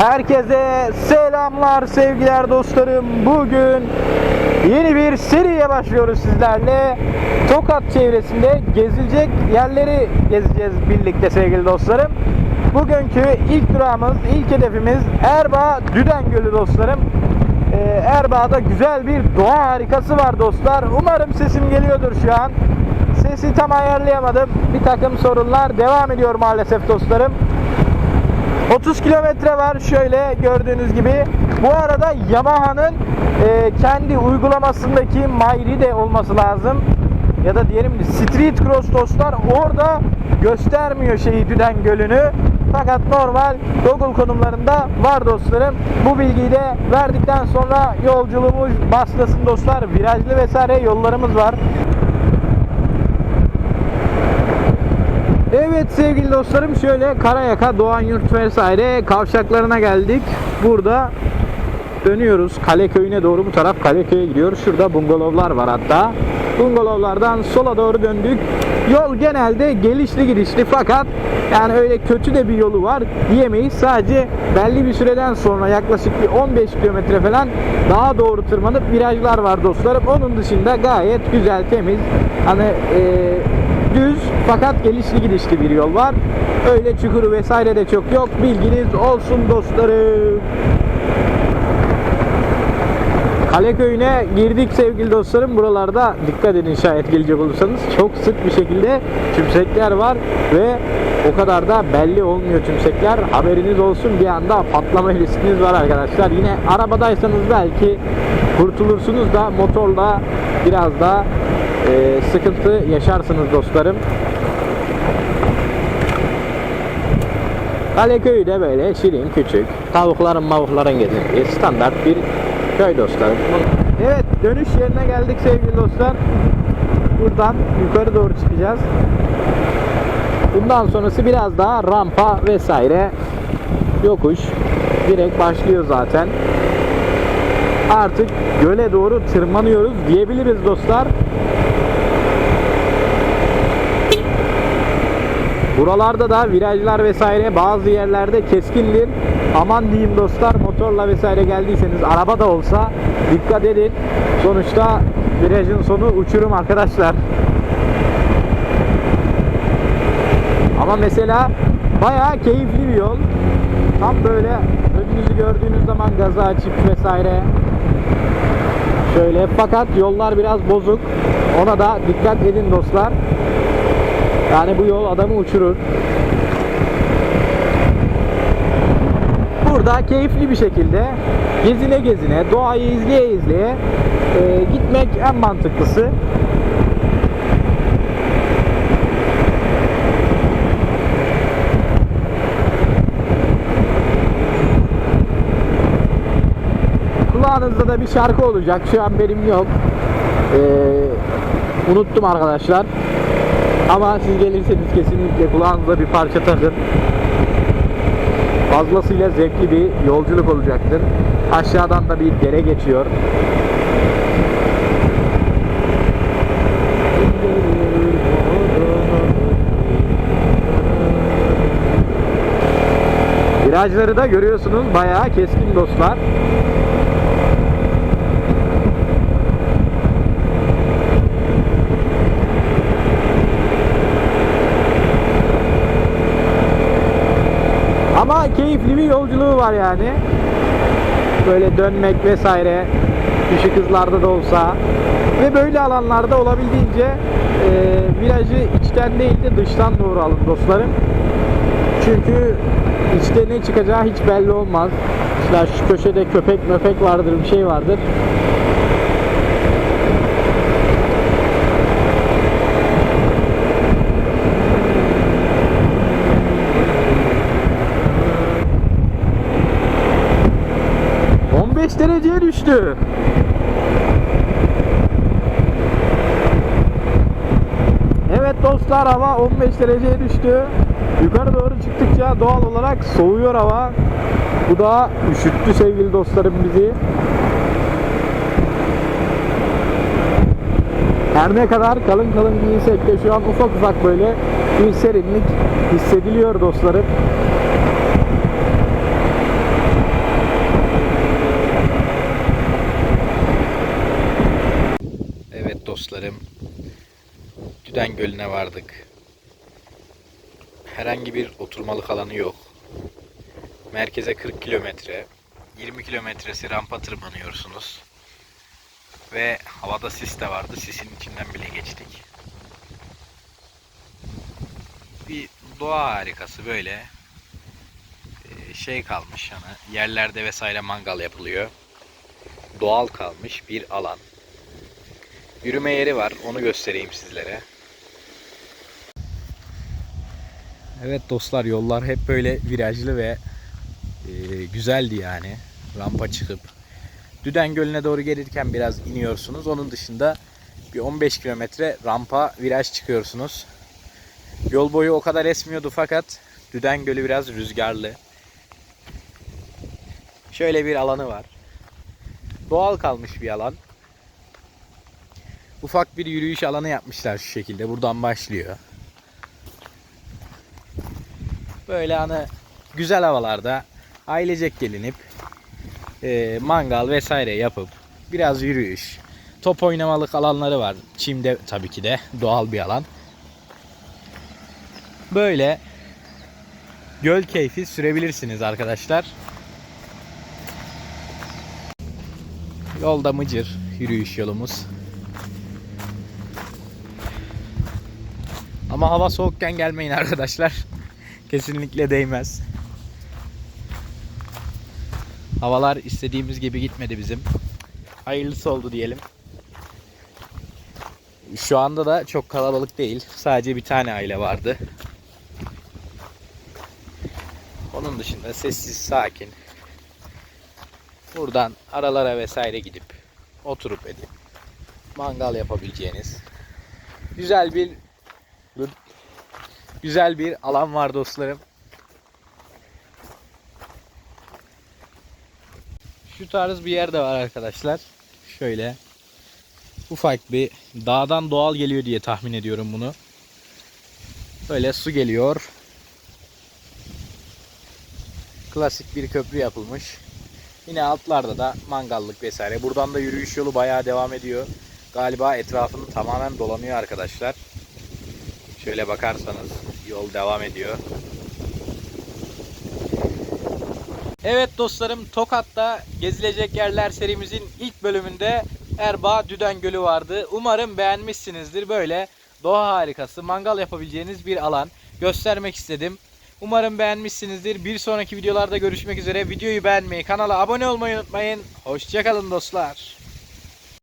Herkese selamlar sevgiler dostlarım. Bugün yeni bir seriye başlıyoruz sizlerle. Tokat çevresinde gezilecek yerleri gezeceğiz birlikte sevgili dostlarım. Bugünkü ilk durağımız, ilk hedefimiz Erbaa Düden Gölü dostlarım. Ee, Erbaa'da güzel bir doğa harikası var dostlar. Umarım sesim geliyordur şu an. Sesi tam ayarlayamadım. Bir takım sorunlar devam ediyor maalesef dostlarım. 30 kilometre var şöyle gördüğünüz gibi. Bu arada Yamaha'nın e, kendi uygulamasındaki Mayri olması lazım. Ya da diyelim Street Cross dostlar orada göstermiyor şeyi Düden Gölü'nü. Fakat normal Google konumlarında var dostlarım. Bu bilgiyi de verdikten sonra yolculuğumuz başlasın dostlar. Virajlı vesaire yollarımız var. Evet sevgili dostlarım şöyle Karayaka, Doğan Yurt vesaire kavşaklarına geldik. Burada dönüyoruz. Kale köyüne doğru bu taraf Kaleköy'e gidiyor. Şurada bungalovlar var hatta. Bungalovlardan sola doğru döndük. Yol genelde gelişli gidişli fakat yani öyle kötü de bir yolu var diyemeyiz. Sadece belli bir süreden sonra yaklaşık bir 15 kilometre falan daha doğru tırmanıp virajlar var dostlarım. Onun dışında gayet güzel, temiz. Hani eee düz fakat gelişli gidişli bir yol var. Öyle çukuru vesaire de çok yok. Bilginiz olsun dostlarım. Kale köyüne girdik sevgili dostlarım. Buralarda dikkat edin şayet gelecek olursanız. Çok sık bir şekilde tümsekler var ve o kadar da belli olmuyor tümsekler. Haberiniz olsun bir anda patlama riskiniz var arkadaşlar. Yine arabadaysanız belki kurtulursunuz da motorla biraz da e, sıkıntı yaşarsınız dostlarım. Kaleköy'ü de böyle şirin küçük tavukların mavukların gezindiği standart bir köy dostlarım. Evet dönüş yerine geldik sevgili dostlar. Buradan yukarı doğru çıkacağız. Bundan sonrası biraz daha rampa vesaire yokuş. Direkt başlıyor zaten. Artık göle doğru tırmanıyoruz diyebiliriz dostlar. Buralarda da virajlar vesaire bazı yerlerde keskindir. Aman diyeyim dostlar motorla vesaire geldiyseniz araba da olsa dikkat edin. Sonuçta virajın sonu uçurum arkadaşlar. Ama mesela bayağı keyifli bir yol. Tam böyle önünüzü gördüğünüz zaman gazı açıp vesaire. Şöyle fakat yollar biraz bozuk. Ona da dikkat edin dostlar. Yani bu yol adamı uçurur. Burada keyifli bir şekilde gezine gezine, doğayı izleye izleye e, gitmek en mantıklısı. Kulağınızda da bir şarkı olacak. Şu an benim yok. Ee, unuttum arkadaşlar. Ama siz gelirseniz kesinlikle kulağınıza bir parça takın. Fazlasıyla zevkli bir yolculuk olacaktır. Aşağıdan da bir dere geçiyor. Virajları da görüyorsunuz bayağı keskin dostlar. Ama keyifli bir yolculuğu var yani. Böyle dönmek vesaire düşük hızlarda da olsa ve böyle alanlarda olabildiğince e, virajı içten değil de dıştan doğru alın dostlarım. Çünkü içte ne çıkacağı hiç belli olmaz. İşte şu köşede köpek möpek vardır bir şey vardır. ...15 dereceye düştü. Evet dostlar hava 15 dereceye düştü. Yukarı doğru çıktıkça doğal olarak soğuyor hava. Bu da üşüttü sevgili dostlarım bizi. Her ne kadar kalın kalın giyinsek de şu an ufak ufak böyle bir serinlik hissediliyor dostlarım. Düden Gölü'ne vardık. Herhangi bir oturmalık alanı yok. Merkeze 40 kilometre, 20 kilometresi rampa tırmanıyorsunuz. Ve havada sis de vardı. Sisin içinden bile geçtik. Bir doğa harikası böyle e, şey kalmış hani yerlerde vesaire mangal yapılıyor. Doğal kalmış bir alan. Yürüme yeri var. Onu göstereyim sizlere. Evet dostlar yollar hep böyle virajlı ve e, güzeldi yani. Rampa çıkıp Düden Gölü'ne doğru gelirken biraz iniyorsunuz. Onun dışında bir 15 kilometre rampa viraj çıkıyorsunuz. Yol boyu o kadar esmiyordu fakat Düden Gölü biraz rüzgarlı. Şöyle bir alanı var. Doğal kalmış bir alan. Ufak bir yürüyüş alanı yapmışlar şu şekilde. Buradan başlıyor. Böyle hani güzel havalarda ailecek gelinip e, mangal vesaire yapıp biraz yürüyüş, top oynamalık alanları var. Çimde tabii ki de doğal bir alan. Böyle göl keyfi sürebilirsiniz arkadaşlar. Yolda Mıcır yürüyüş yolumuz. Ama hava soğukken gelmeyin arkadaşlar. Kesinlikle değmez. Havalar istediğimiz gibi gitmedi bizim. Hayırlısı oldu diyelim. Şu anda da çok kalabalık değil. Sadece bir tane aile vardı. Onun dışında sessiz, sakin. Buradan aralara vesaire gidip oturup edip mangal yapabileceğiniz güzel bir güzel bir alan var dostlarım. Şu tarz bir yer de var arkadaşlar. Şöyle ufak bir dağdan doğal geliyor diye tahmin ediyorum bunu. Böyle su geliyor. Klasik bir köprü yapılmış. Yine altlarda da mangallık vesaire. Buradan da yürüyüş yolu bayağı devam ediyor. Galiba etrafını tamamen dolanıyor arkadaşlar. Şöyle bakarsanız yol devam ediyor. Evet dostlarım Tokat'ta gezilecek yerler serimizin ilk bölümünde Erbaa Düden Gölü vardı. Umarım beğenmişsinizdir. Böyle doğa harikası mangal yapabileceğiniz bir alan göstermek istedim. Umarım beğenmişsinizdir. Bir sonraki videolarda görüşmek üzere. Videoyu beğenmeyi, kanala abone olmayı unutmayın. Hoşçakalın dostlar.